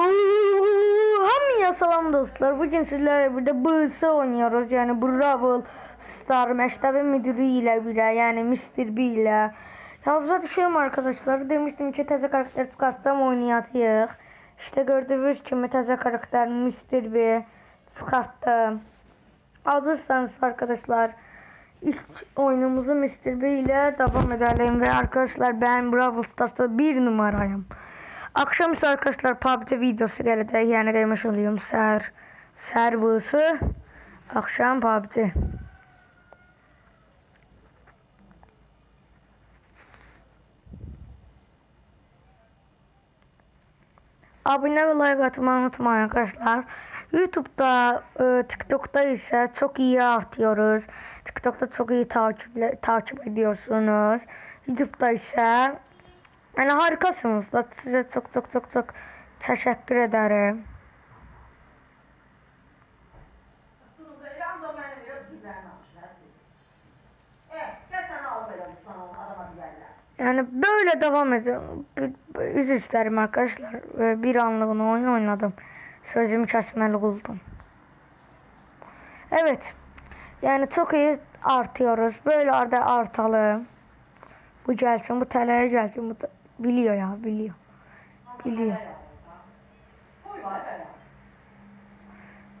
Hamıya salam dostlar. Bugün sizlerle birlikte BS oynuyoruz. Yani Brawl Star məktəbi müdürü ilə birə, yəni Mr. B ilə. Yazıda düşüyorum arkadaşlar. Demiştim ki təzə karakter çıxartsam oynayacağıq. İşte gördüğünüz kimi təzə karakter Mr. B çıxartdım. Hazırsanız arkadaşlar ilk oyunumuzu Mr. B ile devam edelim ve arkadaşlar ben Brawl Stars'ta bir numarayım. Akşamüstü arkadaşlar PUBG videosu gelecek yani demiş oluyorum ser servusu akşam PUBG. Abone ve like atmayı unutmayın arkadaşlar. YouTube'da, e, TikTok'ta ise çok iyi artıyoruz. TikTok'ta çok iyi takip, takip ediyorsunuz. YouTube'da ise yani harikasınız da size çok çok çok çok teşekkür ederim. Yani böyle devam edin. Üz isterim arkadaşlar. Bir anlığına oyun oynadım. Sözümü kesmeli oldum. Evet. Yani çok iyi artıyoruz. Böyle arada artalım. Bu gelsin, bu teleye gelsin. Bu biliyor ya, biliyor. Biliyor.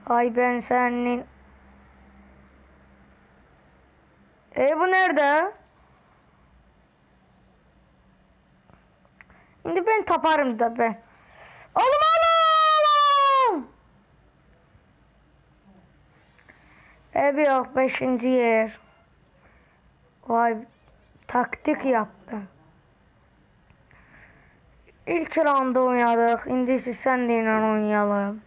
Ay ben senin... E bu nerede? Şimdi ben taparım da ben. Oğlum oğlum! Ev yok beşinci yer. Vay taktik yaptı. İlk rounda oynadık. Şimdi ise sen de inan oynayalım.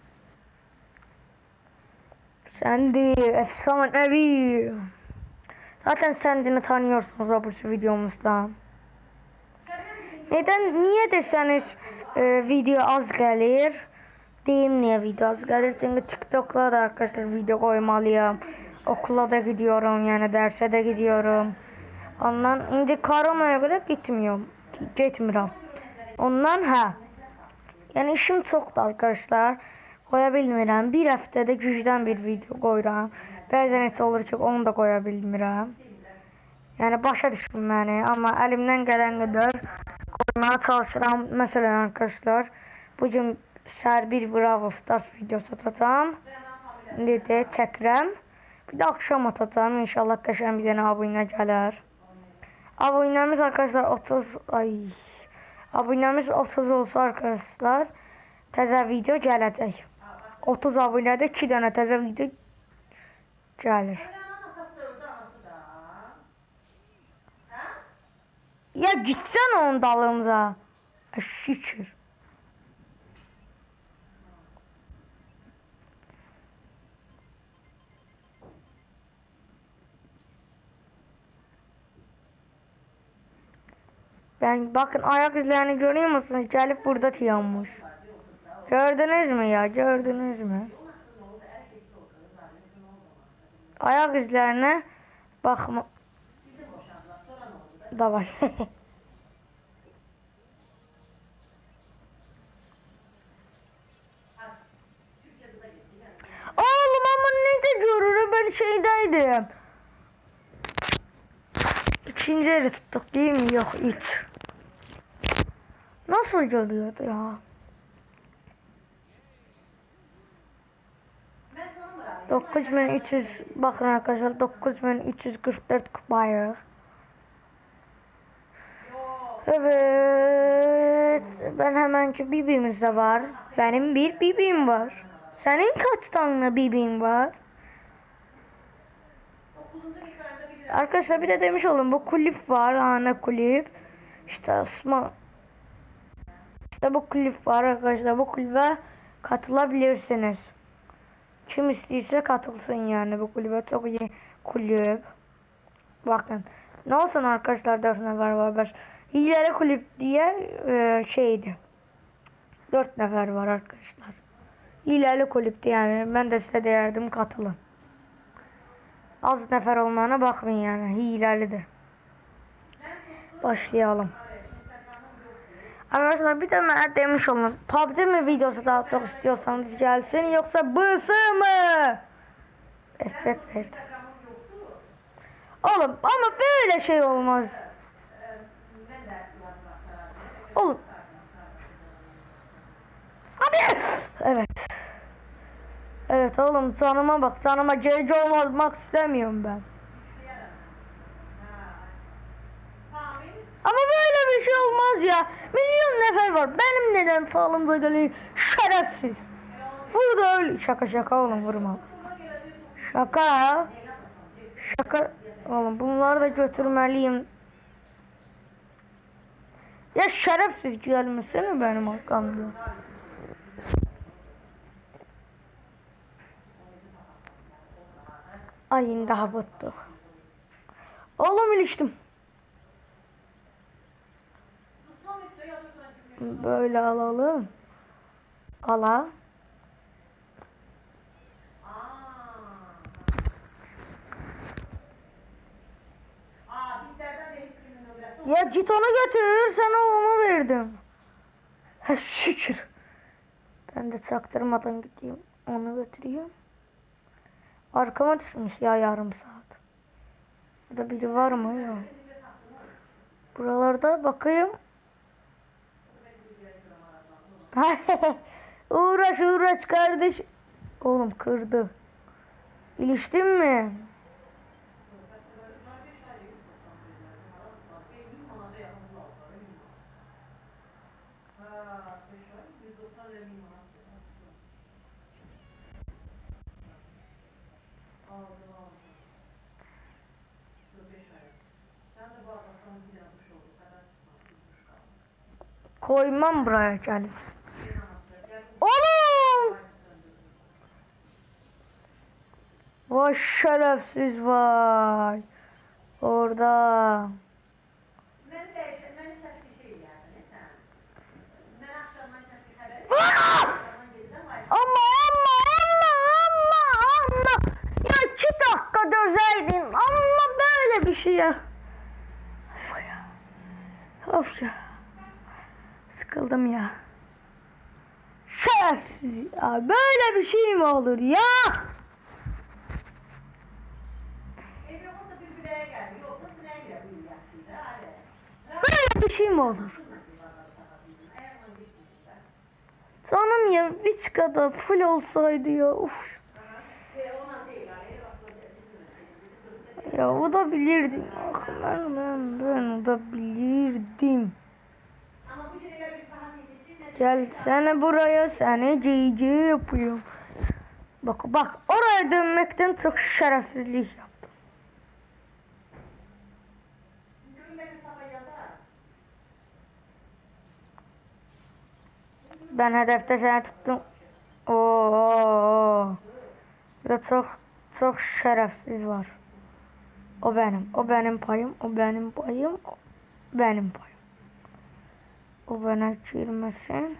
Sen de efsanevi. Zaten Sandy'ni tanıyorsunuz bu videomuzda. Neden, niye deseniz e, video az gelir? Deyim niye video az gelir? Çünkü TikTok'la da arkadaşlar video koymalıyım. Okula da gidiyorum yani derse de gidiyorum. Ondan indi koronaya göre gitmiyorum. Gitmiyorum. Ondan ha. Yani işim çoktu arkadaşlar. Koya bilmirəm. Bir həftədə gücdən bir video qoyuram. Bəzən heç olur ki, onu da qoya bilmirəm. Yəni başa düşün məni, amma əlimdən gələn qədər koymaya çalışıram. Məsələn arkadaşlar, bu gün səhər bir Bravo Stars videosu atacağım. İndi də çəkirəm. Bir də axşam atacağım. İnşallah qəşəng bir dənə abunə gələr. Abunəmiz arkadaşlar 30 ay. Abunəmiz 30 olsa arkadaşlar təzə video gələcək. 30 abunədə 2 dənə təzə video gəlir. Ya gitsen onun dalımıza. Şükür. Ben bakın ayak izlerini görüyor musunuz? Gelip burada tiyanmış. Gördünüz mü ya? Gördünüz mü? Ayak izlerine bakma. Davay. Oğlum ama ne de görürüm ben şeydeydim. İkinci yeri tuttuk değil mi? Yok üç. Nasıl görüyordu ya? Dokuz bin üç yüz bakın arkadaşlar dokuz bin üç yüz kırk dört kupayı. Evet. Ben hemenki bibimiz de var. Benim bir bibim var. Senin kaç tane bibin var? Arkadaşlar bir de demiş oldum bu kulüp var. Ana kulüp. İşte Osman. İşte bu kulüp var arkadaşlar. Bu kulübe katılabilirsiniz. Kim istiyorsa katılsın yani bu kulübe. Çok iyi kulüp. Bakın. Ne olsun arkadaşlar 4 nefer var. Beş. Hileli kulüp diye e, şeydi. 4 nefer var arkadaşlar. Hileli kulüptü yani. Ben de size derdim katılın. Az nefer olmana bakmayın yani. Hilelidir. Başlayalım. Arkadaşlar bir de mənə demiş olun. PUBG mi videosu daha çok istiyorsanız gelsin yoksa BS mı? FF verdi. Oğlum ama böyle şey olmaz. Oğlum. Abi. Evet. Evet oğlum canıma bak canıma GC olmak istemiyorum ben. Ama böyle bir şey olmaz ya. Milyon nefer var. Benim neden sağlığımda gelir şerefsiz. Burada öyle. Şaka şaka oğlum vurma. Şaka. Şaka. Oğlum bunları da götürmeliyim. Ya şerefsiz gelmesene benim arkamda. Ay daha bıttık. Oğlum iliştim. Böyle alalım. Ala. Ya git onu götür. Sana onu verdim. Ha şükür. Ben de çaktırmadan gideyim. Onu götüreyim. Arkama düşmüş ya yarım saat. Burada biri var mı? Yok. Buralarda bakayım. uğraş uğraş kardeş. Oğlum kırdı. İliştin mi? Koymam buraya kendisi. Oğlum! Vay şerefsiz vay. Orada. Ama ama ama ama ama. Ya iki dakika dözeydin. Ama böyle bir şey ya. Of ya. Of ya. Sıkıldım ya. Şerefsiz ya. Böyle bir şey mi olur ya? Böyle bir şey mi olur? Canım ya hiç kadar full olsaydı ya. Uf. Ya o da bilirdim. Ah, ben, ben, ben o da bilirdim. Gel seni buraya seni cici yapıyorum. Bak bak oraya dönmekten çok şerefsizlik yaptım. Ben hedefte seni tuttum. Oo. Burada çok çok şerefsiz var. O benim. O benim payım. O benim payım. O benim payım. O bana girmesin.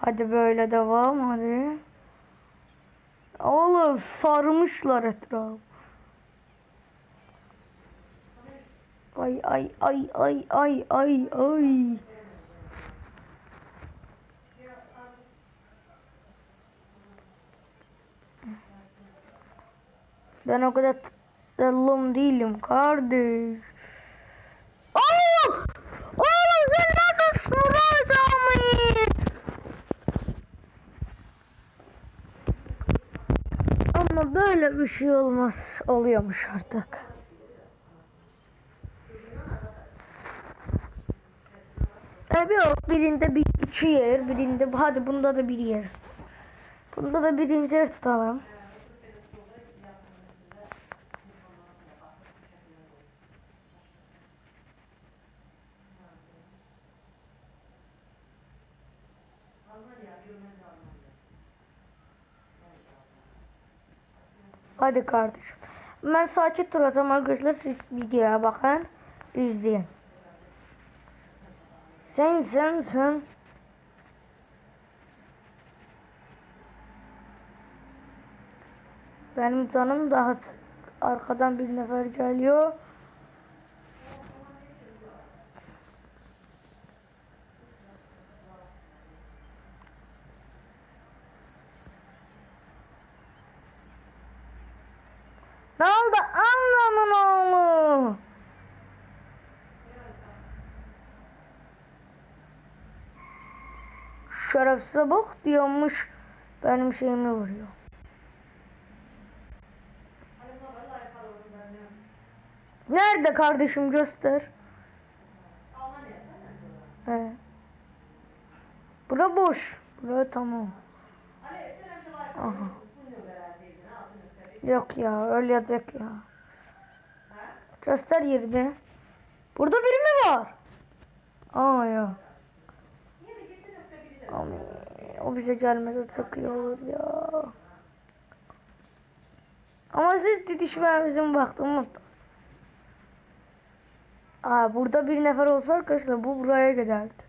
Hadi böyle devam hadi. Oğlum sarmışlar etrafı. Ay ay ay ay ay ay ay. Ben o kadar dallım değilim kardeş. Oğlum! Oğlum sen nasıl Murat abi? Ama böyle bir şey olmaz. Oluyormuş artık. Tabii yok. Birinde bir iki yer. Birinde hadi bunda da bir yer. Bunda da birinci yer tutalım. Hadi kardeşim. Ben sakin duracağım arkadaşlar. Siz videoya bakın. izleyin. Sen sen sen. Benim canım daha arkadan bir nefer geliyor. Şerefsize bak diyormuş. Benim şeyimi vuruyor. Nerede kardeşim göster. He. Bura boş. Bura tamam. Aha. Yok ya ölecek ya. Göster yerini. Burada biri mi var? Aa ya. Amin. O bize gelmese iyi olur ya. Ama siz didişmemizin baktım mutlu. Aa burada bir nefer olsa arkadaşlar bu buraya giderdi.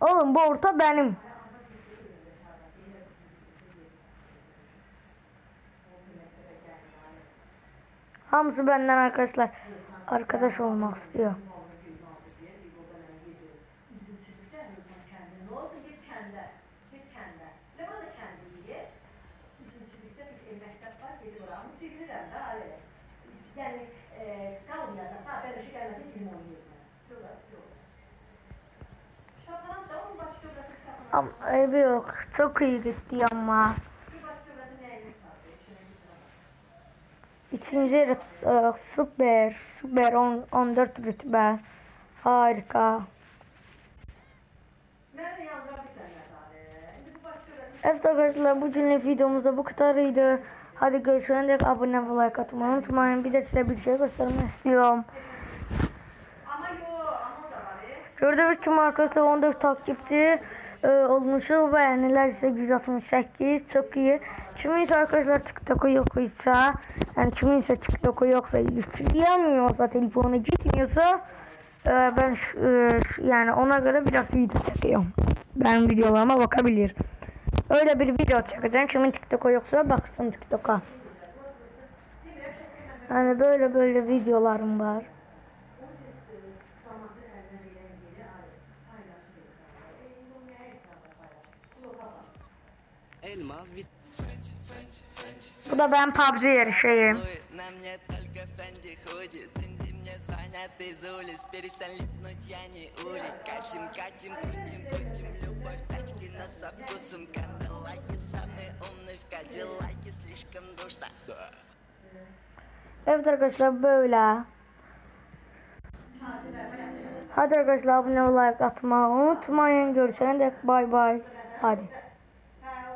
Oğlum bu orta benim. Hamısı benden arkadaşlar arkadaş olmak istiyor. Ne olsun git kendi. Git kendi. Ne bana kendi ye. Üçüncülükte bir şey mektep var. Gidip oranı çevirirəm də aile. Yani e, kalmayacak. Ha ben işi gelmedi. Kim oynuyorsun? Şurası yok. Şaparan da onun başka öbürü şaparan. Ama evi yok. Çok iyi gitti ama. İkinci yarı e, süper. Süper on- 14 rütbe. Harika. Bu Evet arkadaşlar bugünlük videomuzda bu kadarıydı. Hadi görüşene dek abone ve like atmayı unutmayın. Bir de size bir şey göstermek istiyorum. Ama yo ama o da var. e. Gördüğünüz gibi arkadaşlar 14 takipçi e, olmuşuz. Beğeniler ise 168. Çok iyi. Kimin arkadaşlar TikTok'u yoksa yani kimin ise TikTok'u yoksa yükleyemiyorsa telefonu gitmiyorsa e, ben e, yani ona göre biraz video çekiyorum. Ben videolarıma bakabilir. Öyle bir video çekeceğim. Kimin TikTok'u yoksa baksın TikTok'a. Yani böyle böyle videolarım var. elma vit Bu da ben PUBG yarışıyım. Evet arkadaşlar böyle. Hadi arkadaşlar abone ol, like atmayı unutmayın. Görüşene dek bay bay. Hadi.